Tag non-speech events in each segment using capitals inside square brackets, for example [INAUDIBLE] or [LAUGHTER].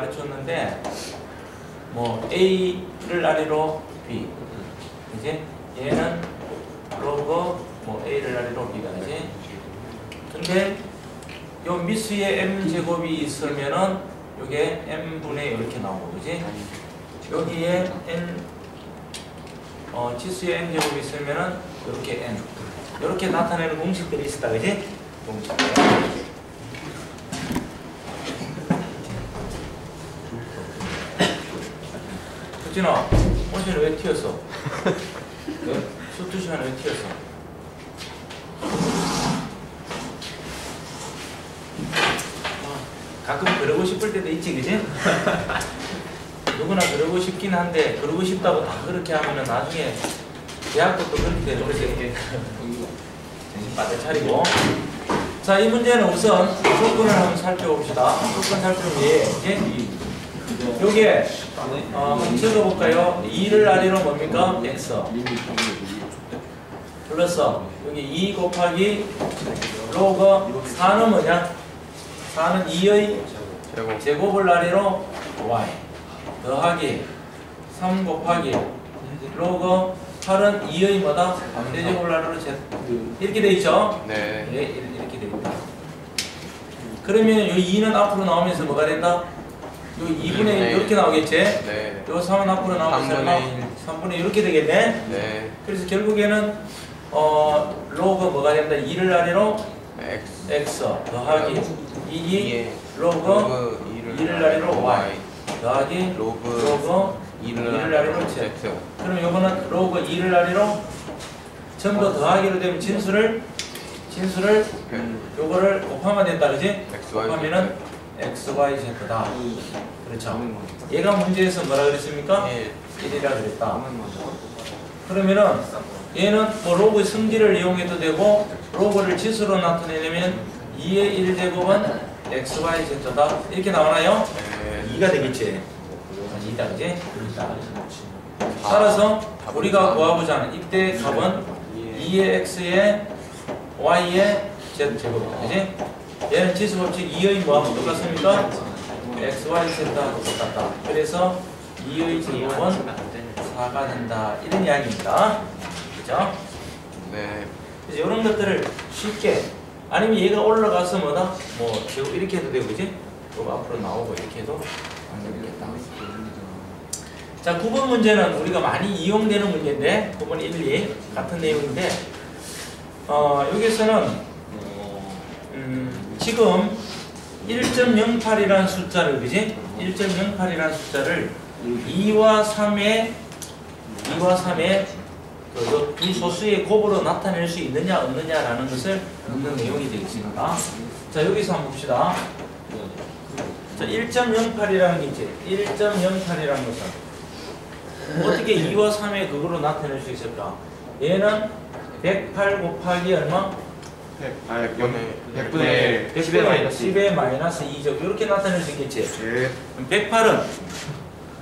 가르쳤는데 뭐 A를 아래로 B. 이제 얘는 로그 뭐 A를 아래로 B가 이제 근데 요 미수에 M 제곱이 있으면은 요게 M 분의 이렇게 나오고 그지? 여기에 N 어 치수에 N 제곱이 있으면은 이렇게 N. 이렇게 나타내는 공식들이 있다. 그지? 공식들 흑진아, 오늘 왜 튀었어? 네? 수트 시간에 왜 튀었어? 아, 가끔 그러고 싶을 때도 있지, 그지? 누구나 그러고 싶긴 한데 그러고 싶다고 다 그렇게 하면은 나중에 대학도 또 그렇게 되는 거지. 정신 바짝 차리고. 자, 이 문제는 우선 조건을 한번 살펴봅시다. 조건 살펴보면 예, 이제 여기에 어, 한번 적어볼까요? 2를 아래로 뭡니까? x 플러스 여기 2 곱하기 로그 4는 뭐냐? 4는 2의 제곱 제곱 을 아래로 y 더하기 3 곱하기 로그 8은 2의 뭐다? 반대제곱을 아래로 z 이렇게 돼 있죠? 네 네, 이렇게 돼 있다. 그러면 이 2는 앞으로 나오면서 뭐가 된다? 요 2분의 1 이렇게 나오겠지? 네. 요 3은 앞으로 나오면서 3분의 3분의 1 이렇게 되겠네? 네. 그래서 결국에는 어 로그 뭐가 된다? 2를 아래로 X. X 더하기 2이 예 로그 로그 2를 아래로 y. 더하기 로그 로그 2를 2를 아래로 z. Z. 그럼 요거는 로그 2를 아래로 전부 더하기로 되면 진수를 진수를 요거를 곱하면 된다 그지? 곱하면은 x, y, z다. 그렇죠. 얘가 문제에서 뭐라 그랬습니까? 1 1이라 그랬다. 그러면은 얘는 뭐 로그 성질을 이용해도 되고 로그를 지수로 나타내려면 2의 1 제곱은 x, y, z다. 이렇게 나오나요? 네. 2가 되겠지. 2다 그지? 그렇다. 따라서 우리가 구하고자 하는 이때 값은 2의 x에 y의 z 제곱이다 그지? 얘는 지수 법칙 2의 뭐하고 똑같습니까? x, y, z하고 똑같다 그래서 2의 제곱은 4가 된다 이런 이야기입니다 그죠? 네 그래서 이런 것들을 쉽게 아니면 얘가 올라가서 뭐다? 뭐 제곱 이렇게 해도 되고 그지? 또 앞으로 나오고 이렇게 해도 안 되겠다 자 9번 문제는 우리가 많이 이용되는 문제인데 9번 1, 2 같은 내용인데 어, 여기서는 음, 지금 1.08이라는 숫자를 그지? 1.08이라는 숫자를 2와 3의 2와 3의 그, 두 소수의 곱으로 나타낼 수 있느냐 없느냐라는 것을 묻는 내용이 되겠습니다. 자 여기서 한번 봅시다. 자 1.08이라는 게 있지. 1.08이라는 것은 어떻게 2와 3의 그거로 나타낼 수 있을까? 얘는 108 곱하기 얼마? 아, 네. 100 분의 100분의 1 10의 마이너스 10의 마이너스 2죠. 이렇게 나타낼 수 있겠지. 예. 108은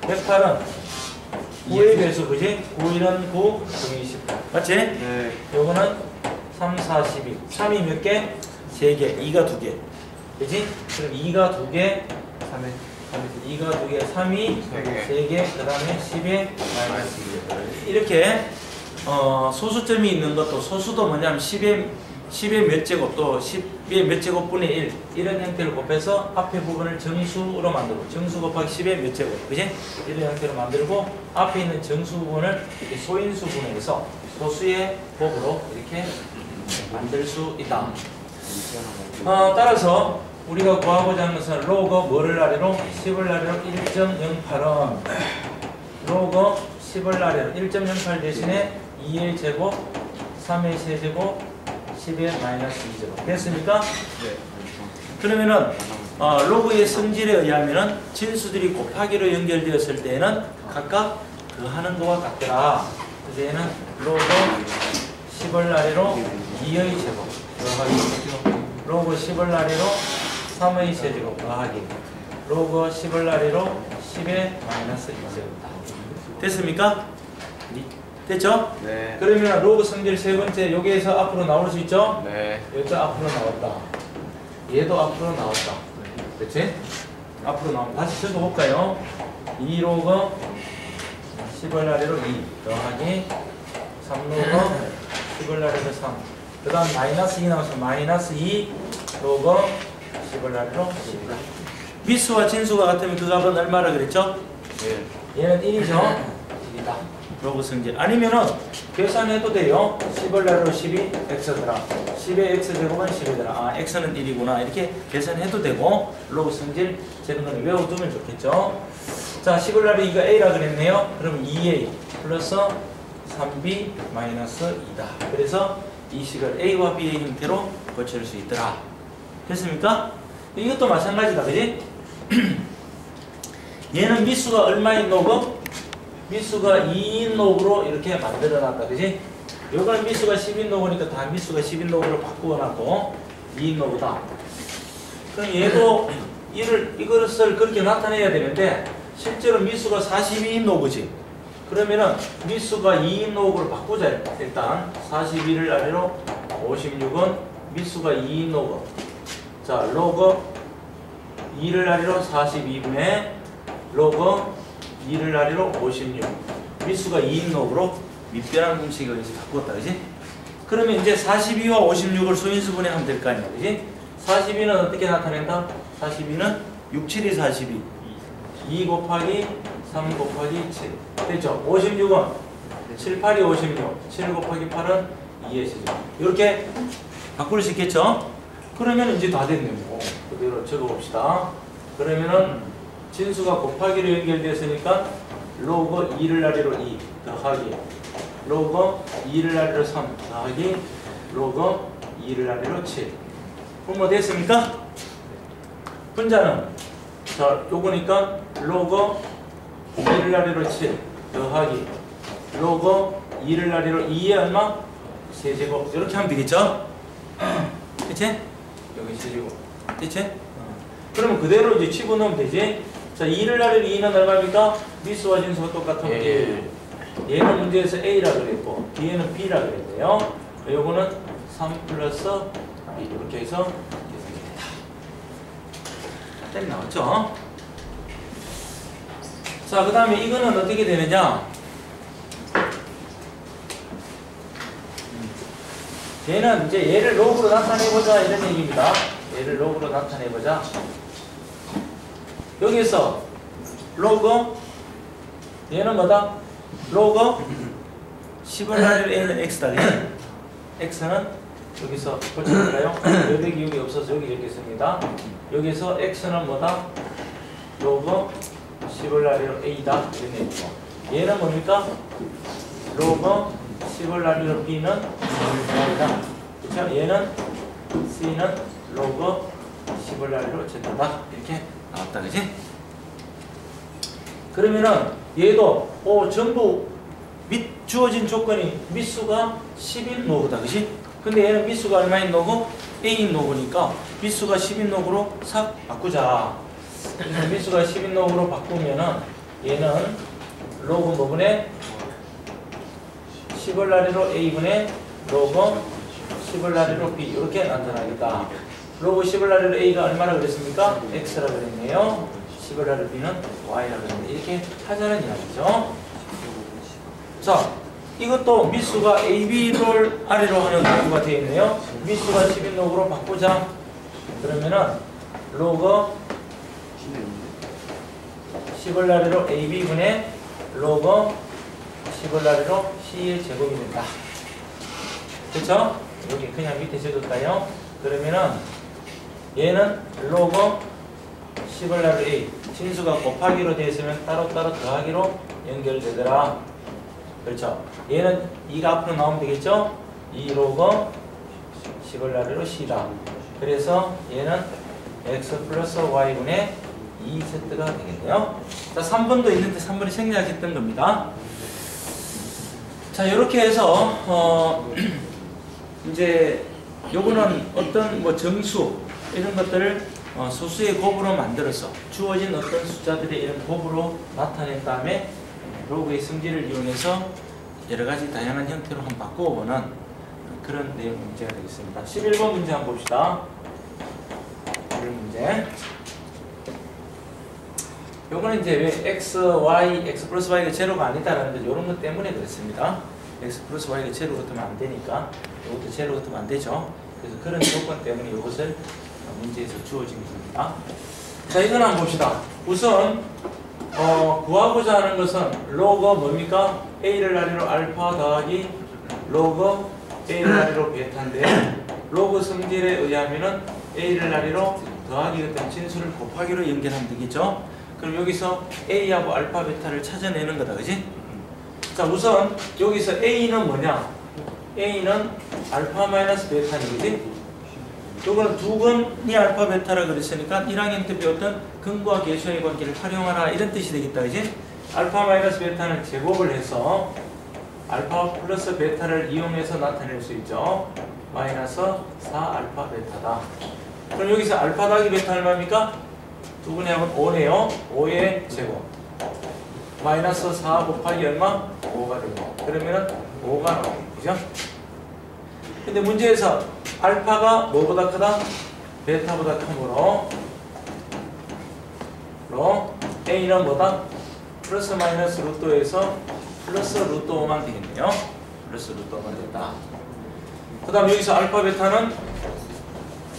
108은 9의 배수 그지? 9일은 9, 9이 18 맞지? 네. 요거는 3, 4, 12 3이 몇 개? 3개 2가 2개 그지? 그럼 2가 2개 3의 2가 2개 3이 세 개. 3개 그 다음에 10에 마이너스 2개 이렇게 어, 소수점이 있는 것도 소수도 뭐냐면 10의 10의 몇 제곱 또 10의 몇 제곱분의 1 이런 형태를 곱해서 앞에 부분을 정수로 만들고 정수 곱하기 10의 몇 제곱 그지? 이런 형태로 만들고 앞에 있는 정수 부분을 이렇게 소인수 분해해서 소수의 곱으로 이렇게 만들 수 있다 어, 따라서 우리가 구하고자 하는 것은 로그 뭐를 아래로 10을 아래로 1.08은 로그 10을 아래로 1.08 대신에 2의 제곱 3의 세제곱 10의 마이너스 2제곱 됐습니까? 네. 그러면은 어, 로그의 성질에 의하면은 진수들이 곱하기로 연결되었을 때에는 각각 그 하는 거와 같더라. 그래서 얘는 로그 10을 아래로 2의 제곱 더하기 로그 10을 아래로 3의 세제곱 더하기 로그 10을 아래로 10의 마이너스 2제곱 됐습니까? 됐죠? 네 그러면 로그 성질 세 번째 여기에서 앞으로 나올 수 있죠? 네 여기도 앞으로 나왔다. 얘도 앞으로 나왔다. 그렇지? 앞으로 나오면 다시 적어볼까요? 2 로그 10을 아래로 2 더하기 3 로그 10을 아래로 3. 그 다음 마이너스 2 나와서 마이너스 2 로그 10을 아래로 10. 미수와 진수가 같으면 그 값은 얼마라 그랬죠? 예. 얘는 1이죠? 1이다. 로그 성질. 아니면은 계산해도 돼요. 10을 아래로 10이 x더라. 10의 x 제곱은 10이더라. 아, x는 1이구나. 이렇게 계산해도 되고 로그 성질 재는 거는 외워두면 좋겠죠. 자, 10을 아래 2가 a라 그랬네요. 그러면 2a 플러스 3b 마이너스 2다. 그래서 이 식을 a와 b의 형태로 고칠 수 있더라. 됐습니까? 이것도 마찬가지다. 그지? [CLEARS THROAT] 얘는 미수가 얼마인 노브? 미수가 2인 노브로 이렇게 만들어놨다. 그지? 요거는 미수가 10인 노브니까 다 미수가 10인 노브로 바꾸어놨고 2인 노브다. 그럼 얘도 이를, 이것을 그렇게 나타내야 되는데 실제로 미수가 42인 노브지. 그러면은 미수가 2인 노브로 바꾸자. 일단 42를 아래로 56은 미수가 2인 노브. 자, 로그 2를 아래로 42분의 로그 2를 아래로 56. 미수가 2인 놈으로 밑변환 공식을 여기서 바꿨다. 그지? 그러면 이제 42와 56을 소인수 분해하면 될 거 아니야. 그지? 42는 어떻게 나타낸다? 42는 6, 7이 42. 2 곱하기 3 곱하기 7. 됐죠? 56은 7, 8이 56. 7 곱하기 8은 2의 시죠. 이렇게 바꿀 수 있겠죠? 그러면 이제 다 됐네요. 그대로 적어봅시다. 그러면은 진수가 곱하기로 연결됐으니까 로그 2를 아래로 2 더하기 로그 2를 아래로 3 더하기 로그 2를 아래로 7 그럼 뭐 됐습니까? 분자는 자 요거니까 로그 2를 아래로 7 더하기 로그 2를 아래로 2의 얼마? 세제곱 이렇게 하면 되겠죠? [CLEARS THROAT] 그치? 여기 세제곱 그치? 그러면 그대로 이제 집어넣으면 되지. 자, 2를 아래로 2는 얼마입니까? 미수와 진수가 똑같으면 예. 1. 얘는 문제에서 A라 그랬고, 뒤에는 B라 그랬네요. 요거는 3 플러스. 이렇게 해서 계산이 됐다. 땡 나왔죠? 자, 그 다음에 이거는 어떻게 되느냐? 얘는 이제 얘를 로그로 나타내보자 이런 얘기입니다. 얘를 로그로 나타내보자. 여기서 로그 얘는 뭐다? 로그 10을 하려 a는 x다. x는 여기서 고쳐볼까요? 여백이 여기 없어서 여기 적겠습니다. 여기서 x는 뭐다? 로그 10을 하려 a다. 이런 얘기고. 얘는 뭡니까? 로그 10을 하려 b는 y다. 그렇죠? 얘는 c는 로그 10을 하려 z다. 이렇게 나왔다. 그지? 그러면은 얘도 어, 전부 밑 주어진 조건이 미수가 10인 노고다. 그지? 근데 얘는 미수가 얼마인 노고? A인 노고니까 미수가 10인 노고로 싹 바꾸자. 그래서 미수가 10인 노고로 바꾸면은 얘는 로그 뭐분의 10을 나리로 A분의 로그 10을 나리로 B 이렇게 나타나겠다. 10을 나리로 A가 얼마나 그랬습니까? X라 그랬네요. 10을 나리로 B는 Y라 그랬는데 이렇게 하자는 이야기죠. 자, 이것도 미수가 AB를 아래로 하는 로그가 되어 있네요. 미수가 10인 로그로 바꾸자. 그러면은 로그 10을 아래로 AB분의 로그 10을 아래로 C의 제곱이 된다. 그쵸? 여기 그냥 밑에 적을까요? 그러면은 얘는 로그 10을 아래로 A 진수가 곱하기로 되어 있으면 따로따로 더하기로 연결되더라. 그렇죠? 얘는 2가 앞으로 나오면 되겠죠? 2 로그 10을 아래로 C다. 그래서 얘는 X 플러스 Y분의 2세트가 되겠네요. 자, 3번도 있는데 3번이 생략했던 겁니다. 자, 이렇게 해서, 어, [CLEARS THROAT] 이제, 요거는 어떤 뭐 정수, 이런 것들을 어, 소수의 곱으로 만들어서 주어진 어떤 숫자들의 이런 곱으로 나타낸 다음에 로그의 성질을 이용해서 여러 가지 다양한 형태로 한번 바꿔보는 그런 내용 문제가 되겠습니다. 11번 문제 한번 봅시다. 11번 문제. 요거는 이제 왜 x, y, x 플러스 y가 제로가 아니다라는 거 이런 것 때문에 그렇습니다. X 플러스 y가 제로 같으면 안 되니까 이것도 제로 같으면 안 되죠. 그래서 그런 조건 때문에 이것을 문제에서 주어진 겁니다. 자, 이건 한번 봅시다. 우선 어, 구하고자 하는 것은 로그 뭡니까? a를 나리로 알파 더하기 로그 a를 나리로 베타인데 로그 성질에 의하면은 a를 나리로 더하기 어떤 진수를 곱하기로 연결하면 되겠죠? 그럼 여기서 a하고 알파 베타를 찾아내는 거다, 그지? 자, 우선 여기서 a는 뭐냐? a는 알파 마이너스 베타니, 그지? 요거는 두근이 알파 베타라 그랬으니까 1학년 때 배웠던 근과 계수의 관계를 활용하라 이런 뜻이 되겠다, 그지? 알파 마이너스 베타는 제곱을 해서 알파 플러스 베타를 이용해서 나타낼 수 있죠. 마이너스 4 알파 베타다. 그럼 여기서 알파 더하기 베타 얼마입니까? 두 분의 합은 5네요. 5의 제곱. 마이너스 4 곱하기 얼마? 5가 되고. 그러면은 5가 나오고. 그죠? 근데 문제에서 알파가 뭐보다 크다? 베타보다 크므로 로 A는 뭐다? 플러스 마이너스 루트에서 플러스 루트 5만 되겠네요. 플러스 루트 5만 됐다. 그 다음 여기서 알파 베타는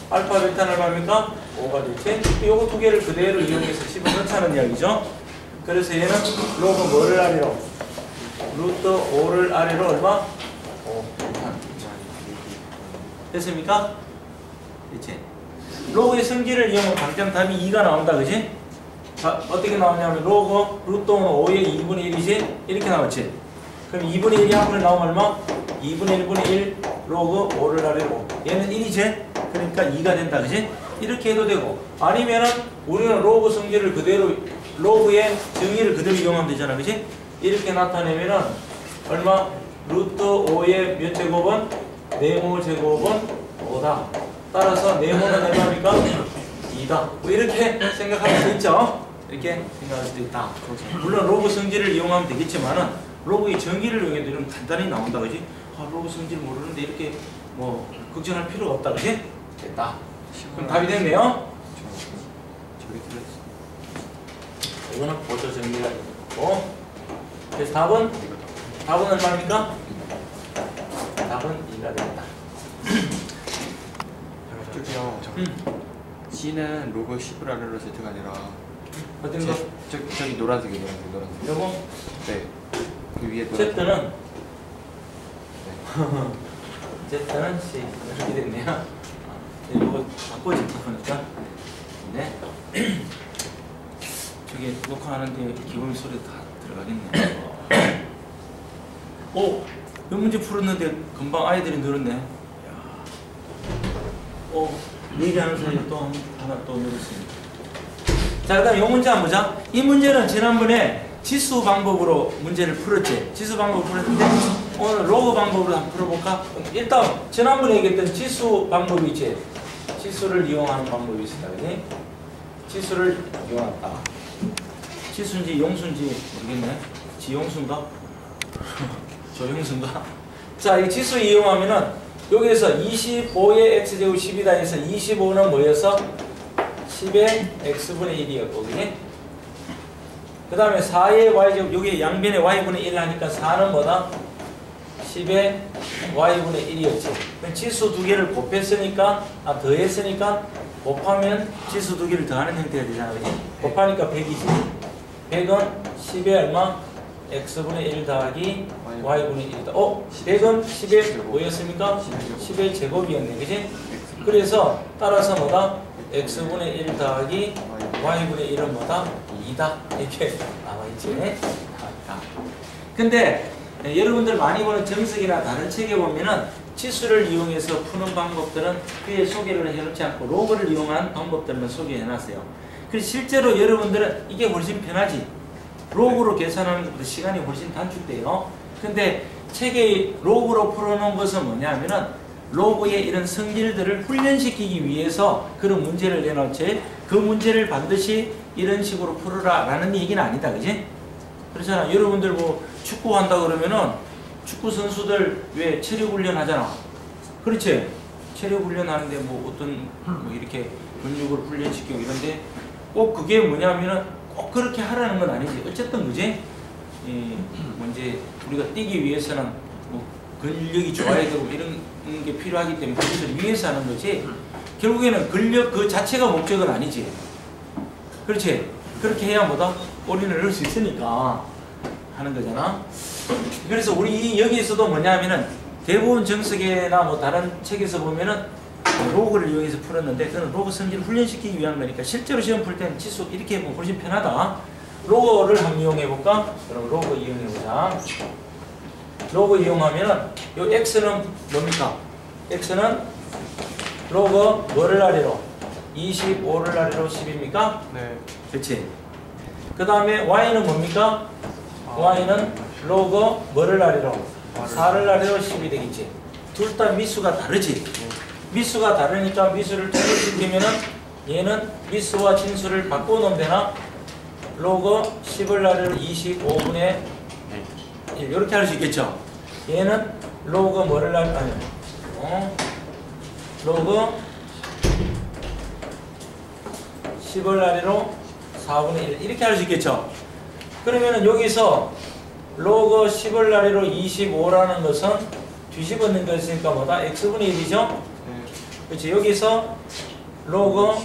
알파 베타는 얼마입니까? 5가 됐지? 요거 두 개를 그대로 이용해서 집어넣자는 이야기죠. 그래서 얘는 로그 뭐를 아래로? 루트 5를 아래로 얼마? 5. 됐습니까? 됐지? 로그의 성질을 이용하면 당장 답이 2가 나온다, 그지? 자, 어떻게 나오냐면 로그 루트 5는 5의 2분의 1이지? 이렇게 나왔지? 그럼 2분의 1이 한번에 나오면 얼마? 2분의 1분의 1 로그 5를 아래로 얘는 1이지? 그러니까 2가 된다, 그지? 이렇게 해도 되고 아니면은 우리는 로그 성질을 그대로 로그의 정의를 그대로 이용하면 되잖아, 그지? 이렇게 나타내면은 얼마? 루트 5의 몇 제곱은? 네모 제곱은 5다. 따라서 네모는 얼마입니까? 2다. 뭐 이렇게 생각할 수 있죠? 이렇게 생각할 수도 있다. 물론 로그 성질을 이용하면 되겠지만은 로그의 정의를 이용해도 이런 간단히 나온다, 그지? 아, 로그 성질 모르는데 이렇게 뭐 걱정할 필요가 없다, 그지? 됐다. 그럼 답이 됐네요. 저기 들렸어. 이거는 보조 정리가 되고 그래서 답은 답은 얼마입니까? 답은 2가 된다. 저기요. 음, C는 로그 10을 아래로 Z가 아니라 어떤 거? 제- 저, 저기 노란색이 노란색 노란색. 요거 네. 그 위에 노란색. Z는 [LAUGHS] Z는 C 이렇게 됐네요. 아, 이거 바꿔지 그러니까 네. [CLEARS THROAT] 저기 녹화하는데 기본 소리 다 들어가겠네. 오, 몇 문제 풀었는데 금방 아이들이 늘었네. 오, 얘기하는 사이에 또 한- 하나 또 늘었습니다. 자, 그 다음에 이 문제 한번 보자. 이 문제는 지난번에 지수 방법으로 문제를 풀었지. 지수 방법을 풀었는데 오늘 로그 방법으로 한번 풀어볼까? 일단 지난번에 얘기했던 지수 방법이 있지. 지수를 이용하는 방법이 있습니다. 그지? 지수를 이용한다. 지수인지 용수인지 모르겠네. 지용수인가? 조용수인가? [LAUGHS] 자, 이 지수 이용하면은 여기에서 25의 x제곱 10이다 해서 25는 뭐였어? 10의 x분의 1이었고, 그지? 그 다음에 4의 y제곱, 여기 양변에 y분의 1 하니까 4는 뭐다? 10의 y분의 1이었지. 그럼 지수 두 개를 곱했으니까, 아, 더했으니까, 곱하면 지수 두 개를 더하는 형태가 되잖아, 그지? 곱하니까 100이지. 100은 10의 얼마? x분의 1 더하기 y분의 1이다. 어? 100은 10의 뭐였습니까? 10의 제곱이었네, 그지? 그래서 따라서 뭐다? x분의 1 더하기 y분의 1은 뭐다? 2다. 이렇게 나와있지. 나와있다. 근데 예, 여러분들 많이 보는 정석이나 다른 책에 보면은 치수를 이용해서 푸는 방법들은 그에 소개를 해놓지 않고 로그를 이용한 방법들만 소개해놨어요. 그래서 실제로 여러분들은 이게 훨씬 편하지. 로그로 계산하는 것보다 시간이 훨씬 단축돼요. 근데 책에 로그로 풀어놓은 것은 뭐냐면은 로그의 이런 성질들을 훈련시키기 위해서 그런 문제를 내놓지 그 문제를 반드시 이런 식으로 풀어라 라는 얘기는 아니다. 그지? 그렇잖아. 여러분들 뭐 축구 한다 그러면은 축구 선수들 왜 체력 훈련 하잖아. 그렇지? 체력 훈련 하는데 뭐 어떤 뭐 이렇게 근육을 훈련시키고 이런데 꼭 그게 뭐냐면은 꼭 그렇게 하라는 건 아니지. 어쨌든 그지? 이, 뭐 우리가 뛰기 위해서는 뭐 근력이 좋아야 되고 이런 게 필요하기 때문에 그것을 위해서 하는 거지. 결국에는 근력 그 자체가 목적은 아니지. 그렇지? 그렇게 해야 뭐다? 올인을 넣을 수 있으니까 하는 거잖아. 그래서 우리 여기에서도 뭐냐면은 대부분 정석에나 뭐 다른 책에서 보면은 로그를 이용해서 풀었는데 그는 로그 성질을 훈련시키기 위한 거니까 실제로 시험 풀 때는 치수 이렇게 해보면 훨씬 편하다. 로그를 한번 이용해 볼까? 그럼 로그 이용해 보자. 로그 이용하면은 요 x는 뭡니까? x는 로그 뭐를 아래로? 25를 아래로 10입니까? 네. 그렇지. 그 다음에 y는 뭡니까? y는 로그 뭐를 아래로? 4를 아래로 10이 되겠지. 둘 다 미수가 다르지. 미수가 다르니까 미수를 통일시키면은 얘는 미수와 진수를 바꿔놓으면 되나? 로그 10을 아래로 25분의 1 이렇게 할 수 있겠죠. 얘는 로그 뭐를 알 아니 어? 로그 10을 아래로 4분의 1 이렇게 할 수 있겠죠. 그러면은 여기서 로그 10을 아래로 25라는 것은 뒤집어낸 것이니까 뭐다? x분의 1이죠? 네. 그렇지. 여기서 로그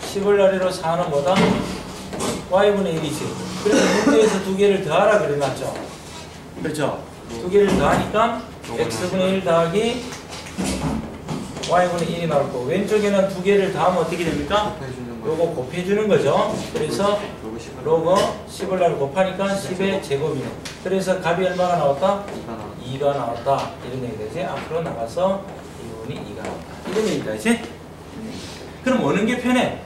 10을 아래로 4는 뭐다? y분의 1이지. 그래서 문제에서 두 개를 더하라 그래놨죠. 그렇죠. 두 개를 더하니까 x분의 1 더하기 y분의 1이 나올 거고 왼쪽에는 두 개를 더하면 어떻게 됩니까? 거. 요거 곱해주는 거죠. 그래서 로그 10은 로그 10을 날 곱하니까 10의 제곱이네. 그래서 값이 얼마가 나왔다? 2가 2가 나와. 나왔다. 이런 얘기가 되지. 앞으로 나가서 이분이 2가 나왔다. 이런 얘기가 되지. 그럼 어느 게 편해?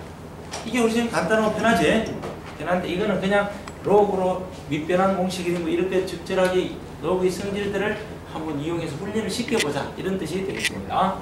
이게 훨씬 간단하고 편하지. 편한데 이거는 그냥 로그로 밑변환 공식이 뭐 이렇게 적절하게 로그의 성질들을 한번 이용해서 훈련을 시켜보자. 이런 뜻이 되겠습니다.